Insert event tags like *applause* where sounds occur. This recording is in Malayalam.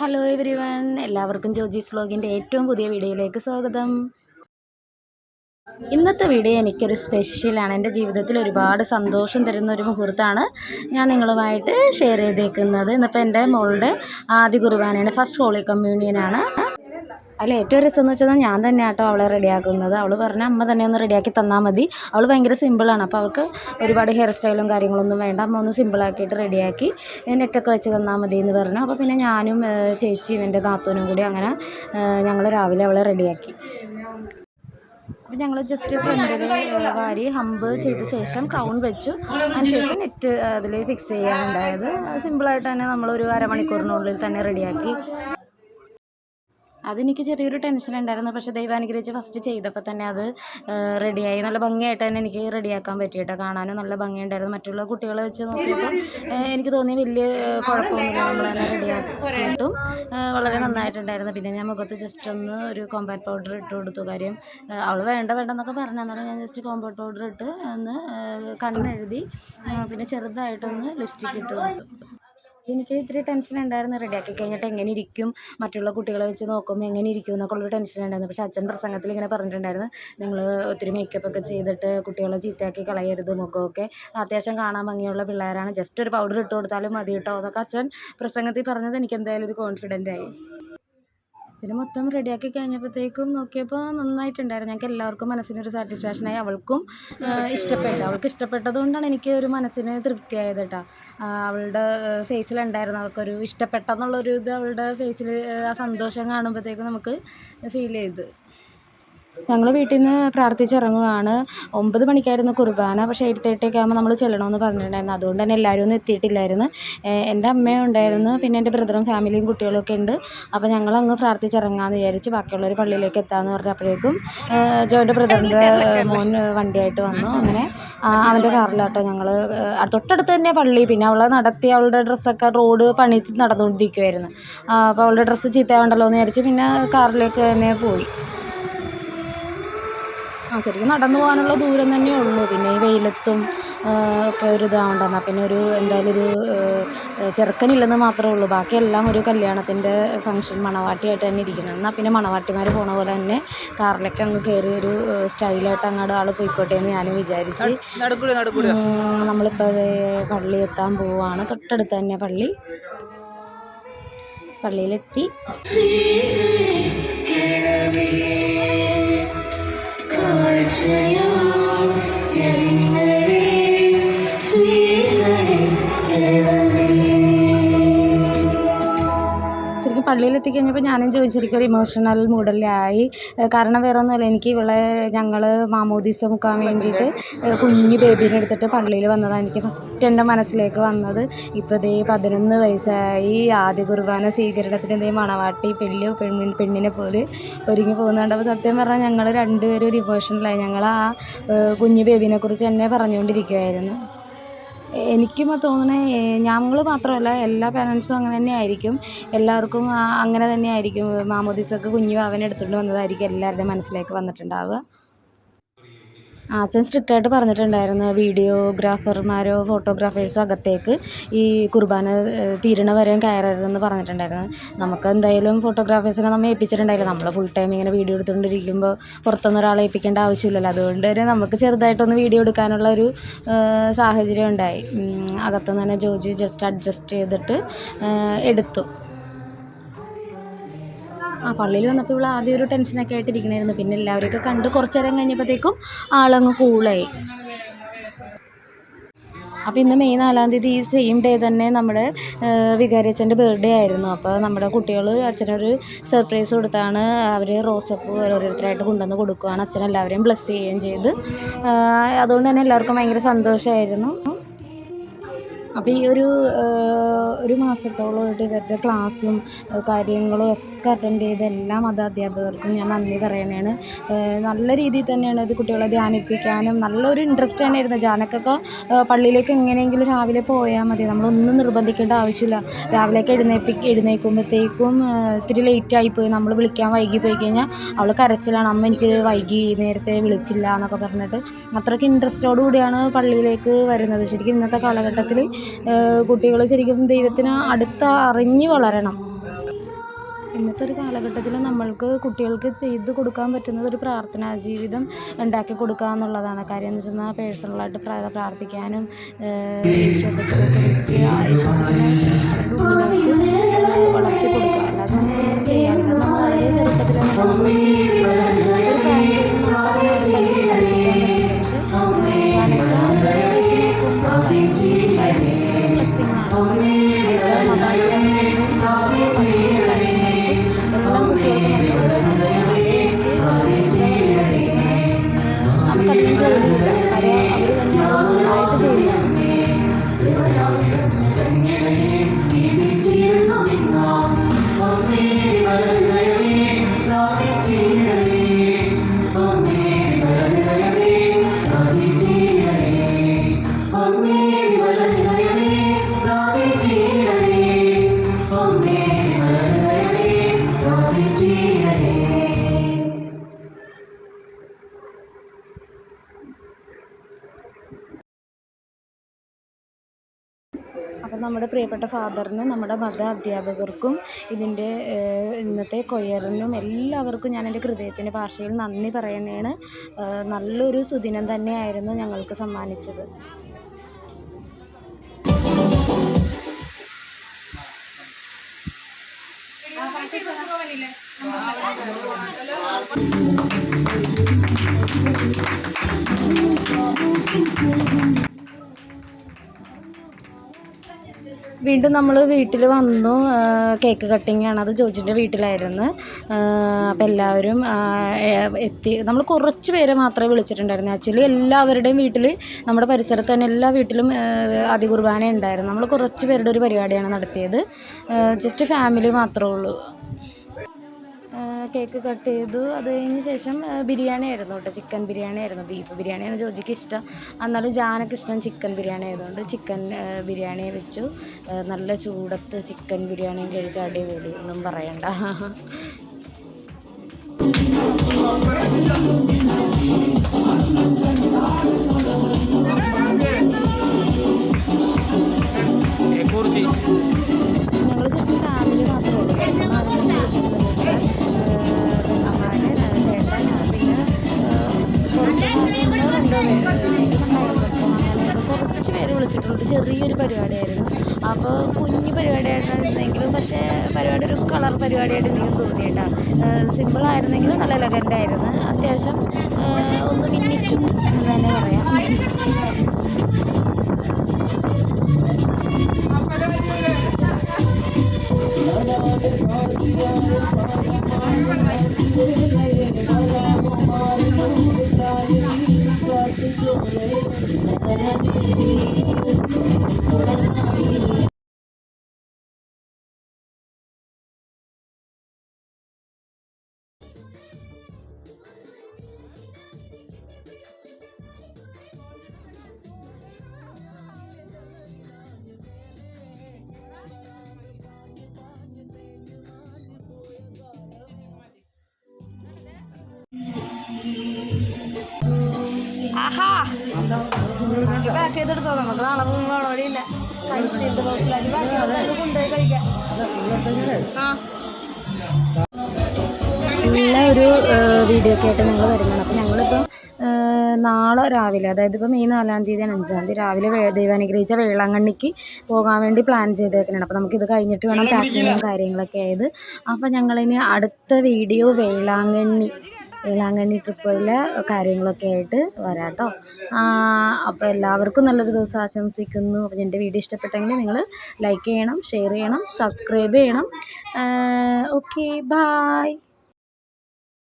ഹലോ എവരി വൺ എല്ലാവർക്കും ജോജീസ് വ്ളോഗിന്റെ ഏറ്റവും പുതിയ വീഡിയോയിലേക്ക് സ്വാഗതം. ഇന്നത്തെ വീഡിയോ എനിക്കൊരു സ്പെഷ്യലാണ് എന്റെ ജീവിതത്തിൽ ഒരുപാട് സന്തോഷം തരുന്ന ഒരു മുഹൂർത്തമാണ് ഞാൻ നിങ്ങളുമായിട്ട് ഷെയർ ചെയ്തേക്കുന്നത്. ഇന്നിപ്പോൾ എന്റെ മോളുടെ ആദ്യ കുർബാനയാണ്. ഫസ്റ്റ് ഹോളി കമ്മ്യൂണിയനാണ് അതിൽ ഏറ്റവും രസം എന്ന് വെച്ചാൽ ഞാൻ തന്നെ ആട്ടോ അവളെ റെഡിയാക്കുന്നത്. അവൾ പറഞ്ഞ അമ്മ തന്നെ ഒന്ന് റെഡിയാക്കി തന്നാൽ മതി. അവൾ ഭയങ്കര സിമ്പിളാണ് അപ്പോൾ അവൾക്ക് ഒരുപാട് ഹെയർ സ്റ്റൈലും കാര്യങ്ങളൊന്നും വേണ്ട. അമ്മ ഒന്ന് സിമ്പിളാക്കിയിട്ട് റെഡിയാക്കി നെക്കൊക്കെ വെച്ച് തന്നാൽ മതി എന്ന് പറഞ്ഞു. അപ്പോൾ പിന്നെ ഞാനും ചേച്ചി ചേച്ചിയും എന്റെ നാത്തൂനും കൂടി അങ്ങനെ ഞങ്ങൾ രാവിലെ അവളെ റെഡിയാക്കി. അപ്പോൾ ഞങ്ങൾ ജസ്റ്റ് ഫ്രണ്ടിൽ വാരി ഹമ്പ് ചെയ്ത ശേഷം ക്രൗൺ വെച്ചു. അതിനുശേഷം നെറ്റ് അതിൽ ഫിക്സ് ചെയ്യാനുണ്ടായത്. സിമ്പിളായിട്ട് തന്നെ നമ്മളൊരു അരമണിക്കൂറിനുള്ളിൽ തന്നെ റെഡിയാക്കി. അതെനിക്ക് ചെറിയൊരു ടെൻഷൻ ഉണ്ടായിരുന്നു പക്ഷേ ദൈവം അനുഗ്രഹിച്ച് ഫസ്റ്റ് ചെയ്തപ്പോൾ തന്നെ അത് റെഡിയായി നല്ല ഭംഗിയായിട്ട് തന്നെ എനിക്ക് റെഡിയാക്കാൻ പറ്റിയിട്ടോ കാണാനും നല്ല ഭംഗിയുണ്ടായിരുന്നു. മറ്റുള്ള കുട്ടികളെ വെച്ച് നോക്കിയപ്പോൾ എനിക്ക് തോന്നി വലിയ കുഴപ്പമൊന്നുമില്ല. നമ്മൾ തന്നെ റെഡിയാക്കിയിട്ടും വളരെ നന്നായിട്ടുണ്ടായിരുന്നു. പിന്നെ ഞാൻ മുഖത്ത് ജസ്റ്റ് ഒന്ന് ഒരു കോമ്പാക്ട് പൗഡർ ഇട്ട് കൊടുത്തു. കാര്യം അവൾ വേണ്ട വേണ്ട എന്നൊക്കെ പറഞ്ഞു. എന്നാലും ഞാൻ ജസ്റ്റ് കോമ്പാക്ട് പൗഡർ ഇട്ട് ഒന്ന് കണ്ണെഴുതി പിന്നെ ചെറുതായിട്ടൊന്ന് ലിപ്സ്റ്റിക് ഇട്ട് കൊടുത്തു. എനിക്ക് ഇത്തിരി ടെൻഷൻ ഉണ്ടായിരുന്നു. റെഡിയാക്കി കഴിഞ്ഞിട്ട് എങ്ങനെ ഇരിക്കും? മറ്റുള്ള കുട്ടികളെ വെച്ച് നോക്കുമ്പോൾ എങ്ങനെ ഇരിക്കും എന്നൊക്കെ ഉള്ളൊരു ടെൻഷൻ ഉണ്ടായിരുന്നു. പക്ഷേ അച്ഛൻ പ്രസംഗത്തിൽ ഇങ്ങനെ പറഞ്ഞിട്ടുണ്ടായിരുന്നു. നിങ്ങൾ ഒത്തിരി മേക്കപ്പ് ഒക്കെ ചെയ്തിട്ട് കുട്ടികളെ ചീത്തയാക്കി കളയരുത് മുഖമൊക്കെ. അത്യാവശ്യം കാണാൻ ഭംഗിയുള്ള പിള്ളേരാണ്. ജസ്റ്റ് ഒരു പൗഡർ ഇട്ട് കൊടുത്താലും മതി കേട്ടോ അതൊക്കെ അച്ഛൻ പ്രസംഗത്തിൽ പറഞ്ഞത് എനിക്ക് എന്തായാലും ഒരു കോൺഫിഡന്റ് ആയി. പിന്നെ മൊത്തം റെഡിയാക്കി കഴിഞ്ഞപ്പോഴത്തേക്കും നോക്കിയപ്പോൾ നന്നായിട്ടുണ്ടായിരുന്നു. ഞങ്ങൾക്ക് എല്ലാവർക്കും മനസ്സിനൊരു സാറ്റിസ്ഫാക്ഷനായി അവൾക്കും ഇഷ്ടപ്പെട്ടു. അവൾക്ക് ഇഷ്ടപ്പെട്ടതുകൊണ്ടാണ് എനിക്ക് ഒരു മനസ്സിന് തൃപ്തിയായത് കേട്ടോ. അവളുടെ ഫേസിലുണ്ടായിരുന്നു അവൾക്കൊരു ഇഷ്ടപ്പെട്ടെന്നുള്ളൊരു ഇത് അവളുടെ ഫേസിൽ ആ സന്തോഷം കാണുമ്പോഴത്തേക്കും നമുക്ക് ഫീൽ ചെയ്ത്. ഞങ്ങൾ വീട്ടിൽ നിന്ന് പ്രാർത്ഥിച്ചിറങ്ങുകയാണ് ഒമ്പത് മണിക്കായിരുന്നു കുർബാന പക്ഷേ എയ്റ്റ് തേർട്ടി ഒക്കെ ആകുമ്പോൾ നമ്മൾ ചെല്ലണമെന്ന് പറഞ്ഞിട്ടുണ്ടായിരുന്നു. അതുകൊണ്ട് തന്നെ എല്ലാവരും ഒന്നും എത്തിയിട്ടില്ലായിരുന്നു. എന്റെ അമ്മയും ഉണ്ടായിരുന്നു പിന്നെ എന്റെ ബ്രദറും ഫാമിലിയും കുട്ടികളൊക്കെ ഉണ്ട്. അപ്പോൾ ഞങ്ങൾ അങ്ങ് പ്രാർത്ഥിച്ചിറങ്ങാമെന്ന് വിചാരിച്ച് ബാക്കിയുള്ളവർ പള്ളിയിലേക്ക് എത്താമെന്ന് പറഞ്ഞപ്പോഴേക്കും ജോന്റെ ബ്രദറിന്റെ മോൻ വണ്ടിയായിട്ട് വന്നു. അങ്ങനെ അവന്റെ കാറിലാട്ടോ ഞങ്ങൾ തൊട്ടടുത്ത് തന്നെ പള്ളി. പിന്നെ അവളെ നടത്തി അവളുടെ ഡ്രസ്സൊക്കെ റോഡ് പണി നടന്നുകൊണ്ടിരിക്കുമായിരുന്നു അപ്പോൾ അവളുടെ ഡ്രസ്സ് ചീത്തയാവണ്ടല്ലോ എന്ന് വിചാരിച്ച് പിന്നെ കാറിലേക്ക് തന്നെ പോയി. ആ ശരിക്കും നടന്നു പോകാനുള്ള ദൂരം തന്നെ ഉള്ളൂ. പിന്നെ ഈ വെയിലത്തും ഒക്കെ ഒരു ഇതാവണ്ടെന്നാ പിന്നെ ഒരു എന്തായാലും ഒരു ചെറുക്കനില്ലെന്ന് മാത്രമേ ഉള്ളൂ. ബാക്കിയെല്ലാം ഒരു കല്യാണത്തിന്റെ ഫംഗ്ഷൻ മണവാട്ടിയായിട്ട് തന്നെ ഇരിക്കണം. എന്നാൽ പിന്നെ മണവാട്ടിമാർ പോണ പോലെ തന്നെ കാറിലൊക്കെ അങ്ങ് കയറി ഒരു സ്റ്റൈലായിട്ട് അങ്ങോട്ട് ആൾ പോയിക്കോട്ടെ എന്ന് ഞാനും വിചാരിച്ച്. നമ്മളിപ്പോൾ പള്ളി എത്താൻ പോവാണ്. തൊട്ടടുത്ത് തന്നെ പള്ളി. പള്ളിയിലെത്തി. ശരിക്കും പള്ളിയിൽ എത്തിക്കഴിഞ്ഞപ്പോൾ ഞാനും ചോദിച്ചിരിക്കും ഇമോഷണൽ മൂഡിലായി കാരണം വേറെ ഒന്നുമല്ല എനിക്ക് ഇവളെ ഞങ്ങൾ മാമോദീസ മുക്കാൻ വേണ്ടിയിട്ട് കുഞ്ഞു ബേബീനെ എടുത്തിട്ട് പള്ളിയിൽ വന്നതാണ് എനിക്ക് ഫസ്റ്റ് എന്റെ മനസ്സിലേക്ക് വന്നത്. ഇപ്പോൾ ദേ പതിനൊന്ന് വയസ്സായി. ആദ്യ കുർബാന സ്വീകരണത്തിന് ദേ മണവാട്ടി പെല്ല് പെണ്ണിൻ പെണ്ണിനെ പോലെ ഒരുങ്ങി പോകുന്നുണ്ട് അപ്പോൾ സത്യം പറഞ്ഞാൽ ഞങ്ങൾ രണ്ടുപേരും ഒരു ഇമോഷണലായി ഞങ്ങൾ ആ കുഞ്ഞു ബേബീനെ കുറിച്ച് തന്നെ പറഞ്ഞുകൊണ്ടിരിക്കുമായിരുന്നു എനിക്കും തോന്നണേ ഞങ്ങൾ മാത്രമല്ല എല്ലാ പാരൻസും അങ്ങനെ തന്നെ ആയിരിക്കും. എല്ലാവർക്കും അങ്ങനെ തന്നെ ആയിരിക്കും. മാമോദിസക്ക് കുഞ്ഞ് അവനെ എടുത്തുകൊണ്ട് വന്നതായിരിക്കും എല്ലാവരുടെയും മനസ്സിലേക്ക് വന്നിട്ടുണ്ടാവുക. അച്ഛൻ സ്ട്രിക്റ്റ് ആയിട്ട് പറഞ്ഞിട്ടുണ്ടായിരുന്നു വീഡിയോഗ്രാഫർമാരോ ഫോട്ടോഗ്രാഫേഴ്സോ അകത്തേക്ക് ഈ കുർബാന തീരണ വരെയും കയറരുതെന്ന് പറഞ്ഞിട്ടുണ്ടായിരുന്നു. നമുക്ക് എന്തായാലും ഫോട്ടോഗ്രാഫേഴ്സിനെ നമ്മൾ ഏൽപ്പിച്ചിട്ടുണ്ടായില്ല. നമ്മൾ ഫുൾ ടൈം ഇങ്ങനെ വീഡിയോ എടുത്തുകൊണ്ടിരിക്കുമ്പോൾ പുറത്തുനിന്ന് ഒരാളെ ഏൽപ്പിക്കേണ്ട ആവശ്യമില്ലല്ലോ. അതുകൊണ്ട് തന്നെ നമുക്ക് ചെറുതായിട്ടൊന്ന് വീഡിയോ എടുക്കാനുള്ള ഒരു സാഹചര്യം ഉണ്ടായി. അകത്തുനിന്ന് തന്നെ ജോജി ജസ്റ്റ് അഡ്ജസ്റ്റ് ചെയ്തിട്ട് എടുത്തു. ആ പള്ളിയിൽ വന്നപ്പോൾ ഇവൾ ആദ്യം ഒരു ടെൻഷനൊക്കെ ആയിട്ട് ഇരിക്കണായിരുന്നു പിന്നെ എല്ലാവരെയൊക്കെ കണ്ട് കുറച്ച് നേരം കഴിഞ്ഞപ്പോഴത്തേക്കും ആളങ്ങ് കൂളായി അപ്പോൾ ഇന്ന് മെയ് നാലാം തീയതി ഈ സെയിം ഡേ തന്നെ നമ്മുടെ വികാരിയച്ഛന്റെ ബർത്ത്ഡേ ആയിരുന്നു. അപ്പോൾ നമ്മുടെ കുട്ടികൾ അച്ഛനൊരു സർപ്രൈസ് കൊടുത്താണ്. അവർ റോസപ്പ് ഓരോരുത്തരായിട്ട് കൊണ്ടുവന്ന് കൊടുക്കുകയാണ് അച്ഛൻ എല്ലാവരെയും ബ്ലസ് ചെയ്യുകയും ചെയ്ത്. അതുകൊണ്ട് തന്നെ എല്ലാവർക്കും ഭയങ്കര സന്തോഷമായിരുന്നു. അപ്പോൾ ഈ ഒരു ഒരു മാസത്തോളമായിട്ട് ഇവരുടെ ക്ലാസ്സും കാര്യങ്ങളും ഒക്കെ അറ്റൻഡ് ചെയ്ത എല്ലാ മതാധ്യാപകർക്കും ഞാൻ നന്ദി പറയണതാണ് നല്ല രീതിയിൽ തന്നെയാണ് ഇത് കുട്ടികളെ ധ്യാനിപ്പിക്കാനും നല്ലൊരു ഇൻട്രസ്റ്റ് തന്നെയായിരുന്നു. ജാനക്കൊക്കെ പള്ളിയിലേക്ക് എങ്ങനെയെങ്കിലും രാവിലെ പോയാൽ മതി. നമ്മളൊന്നും നിർബന്ധിക്കേണ്ട ആവശ്യമില്ല. രാവിലേക്ക് എഴുന്നേപ്പി എഴുന്നേൽക്കുമ്പോഴത്തേക്കും ഇത്തിരി ലേറ്റായി പോയി. നമ്മൾ വിളിക്കാൻ വൈകി പോയി കഴിഞ്ഞാൽ അവൾ കരച്ചിലാണ്. അമ്മ എനിക്ക് വൈകി നേരത്തെ വിളിച്ചില്ല എന്നൊക്കെ പറഞ്ഞിട്ട്. അത്രയ്ക്ക് ഇൻട്രസ്റ്റോടു കൂടിയാണ് പള്ളിയിലേക്ക് വരുന്നത്. ശരിക്കും ഇന്നത്തെ കാലഘട്ടത്തിൽ കുട്ടികൾ ശരിക്കും ദൈവത്തിന് അടുത്ത് അറിഞ്ഞു വളരണം. ഇന്നത്തെ ഒരു കാലഘട്ടത്തിൽ നമ്മൾക്ക് കുട്ടികൾക്ക് ചെയ്ത് കൊടുക്കാൻ പറ്റുന്നത് ഒരു പ്രാർത്ഥനാ ജീവിതം ഉണ്ടാക്കി കൊടുക്കുക എന്നുള്ളതാണ്. കാര്യം എന്ന് വെച്ചാൽ പേഴ്സണലായിട്ട് പ്രാർത്ഥിക്കാനും ഈശോപ്പച്ചനെ ഉള്ളിലേക്ക് അപ്പം നമ്മുടെ പ്രിയപ്പെട്ട ഫാദറിന് നമ്മുടെ മത അധ്യാപകർക്കും ഇതിന്റെ ഇന്നത്തെ കൊയറിനും എല്ലാവർക്കും ഞാൻ എന്റെ ഹൃദയത്തിന്റെ ഭാഷയിൽ നന്ദി പറയുന്നതാണ്. നല്ലൊരു സുദിനം തന്നെയായിരുന്നു ഞങ്ങൾക്ക് സമ്മാനിച്ചത്. വീണ്ടും നമ്മൾ വീട്ടിൽ വന്നു. കേക്ക് കട്ടിങ് ആണ്. അത് ജോജിന്റെ വീട്ടിലായിരുന്നു. അപ്പം എല്ലാവരും എത്തി. നമ്മൾ കുറച്ച് പേരെ മാത്രമേ വിളിച്ചിട്ടുണ്ടായിരുന്നു ആക്ച്വലി എല്ലാവരുടെയും വീട്ടിൽ നമ്മുടെ പരിസരത്ത് തന്നെ എല്ലാ വീട്ടിലും അതി കുർബാന ഉണ്ടായിരുന്നു. നമ്മൾ കുറച്ച് പേരുടെ ഒരു പരിപാടിയാണ് നടത്തിയത്. ജസ്റ്റ് ഫാമിലി മാത്രമേ ഉള്ളൂ. കേക്ക് കട്ട് ചെയ്തു. അത് കഴിഞ്ഞ ശേഷം ബിരിയാണി ആയിരുന്നു കേട്ടോ. ചിക്കൻ ബിരിയാണി ആയിരുന്നു. ബീഫ് ബിരിയാണിയാണ് ജോജിക്ക് ഇഷ്ടം. എന്നാലും ജാനക്ക് ഇഷ്ടം ചിക്കൻ ബിരിയാണി ആയതുകൊണ്ട് ചിക്കൻ ബിരിയാണി വെച്ചു. നല്ല ചൂടത്ത് ചിക്കൻ ബിരിയാണിയും കഴിച്ച് അടിപൊളി. ഒന്നും പറയണ്ട. ഞങ്ങൾ *laughs* വിളിച്ചിട്ടുണ്ട് ചെറിയൊരു പരിപാടിയായിരുന്നു. അപ്പോൾ കുഞ്ഞു പരിപാടിയായിരുന്നെങ്കിലും പക്ഷേ പരിപാടി ഒരു കളർ പരിപാടിയായിട്ട് എനിക്ക് തോന്നി കേട്ടോ. സിമ്പിളായിരുന്നെങ്കിലും നല്ല എലഗന്റായിരുന്നു അത്യാവശ്യം ഒന്ന് മിന്നിച്ചു എന്ന് തന്നെ പറയാം. ആഹാ. ചെയ്തെടുത്തോ നമുക്ക്? നാളെ പോകുമ്പോൾ വഴിയില്ല. കഴിച്ചിട്ട് ബോക്സിലാക്കി ബാക്കി കൊണ്ടുപോയി കഴിക്കാം. ആ. നല്ല ഒരു വീഡിയോ ഒക്കെ ആയിട്ട് നിങ്ങൾ വരുന്നതാണ് അപ്പോൾ ഞങ്ങളിപ്പോൾ നാളെ രാവിലെ അതായത് ഇപ്പോൾ മെയ് നാലാം തീയതിയാണ് അഞ്ചാം തീയതി രാവിലെ ദൈവാനുഗ്രഹിച്ച വേളാങ്കണ്ണിക്ക് പോകാൻ വേണ്ടി പ്ലാൻ ചെയ്തേക്കുന്നുണ്ട്. അപ്പോൾ നമുക്കിത് കഴിഞ്ഞിട്ട് വേണം പാക്കിങ്ങും കാര്യങ്ങളൊക്കെ ആയത്. അപ്പോൾ ഞങ്ങളിനി അടുത്ത വീഡിയോ വേളാങ്കണ്ണി. വേളാങ്കണ്ണി ട്രിപ്പുകളിലെ കാര്യങ്ങളൊക്കെ ആയിട്ട് വരാം കേട്ടോ. അപ്പോൾ എല്ലാവർക്കും നല്ലൊരു ദിവസം ആശംസിക്കുന്നു. അപ്പോൾ എന്റെ വീഡിയോ ഇഷ്ടപ്പെട്ടെങ്കിൽ നിങ്ങൾ ലൈക്ക് ചെയ്യണം ഷെയർ ചെയ്യണം സബ്സ്ക്രൈബ് ചെയ്യണം. Okay bye